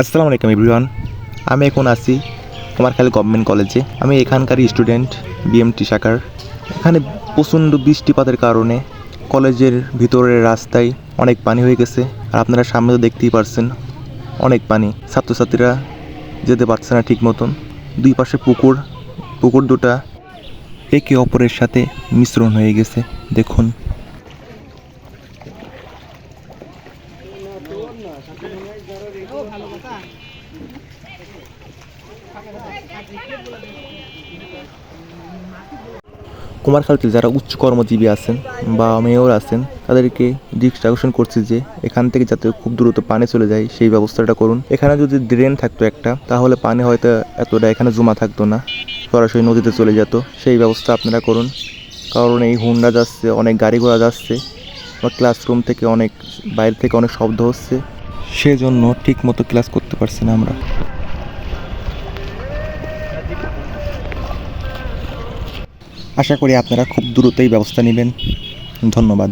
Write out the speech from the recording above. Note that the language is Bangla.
আসসালামু আলাইকুম এভরিওয়ান। আমি এখন আছি কুমারখালী গভর্নমেন্ট কলেজে। আমি এখানকার স্টুডেন্ট বিএমটি শাখার। এখানে প্রচণ্ড বৃষ্টিপাতের কারণে কলেজের ভিতরের রাস্তায় অনেক পানি হয়ে গেছে। আর আপনারা সামনে তো দেখতেই পারছেন, অনেক পানি। ছাত্রছাত্রীরা যেতে পারছে না ঠিক মতন। দুই পাশে পুকুর পুকুর দুটা একে অপরের সাথে মিশ্রণ হয়ে গেছে। দেখুন কুমারখালীতে যারা উচ্চ কর্মজীবী আছেন বা মেয়র আছেন, তাদেরকে আকর্ষণ করছি যে এখান থেকে যাতে খুব দ্রুত পানি চলে যায়, সেই ব্যবস্থাটা করুন। এখানে যদি ড্রেন থাকতো একটা, তাহলে পানি হয়তো এতটা এখানে জমা থাকতো না, সরাসরি নদীতে চলে যেত। সেই ব্যবস্থা আপনারা করুন। কারণ এই হুন্ডা যাচ্ছে, অনেক গাড়ি ঘোড়া যাচ্ছে। বা ক্লাসরুম থেকে অনেক, বাইরে থেকে অনেক শব্দ হচ্ছে। সেজন্য ঠিক মতো ক্লাস করতে পারছি না আমরা। আশা করি আপনারা খুব দ্রুতই ব্যবস্থা নেবেন। ধন্যবাদ।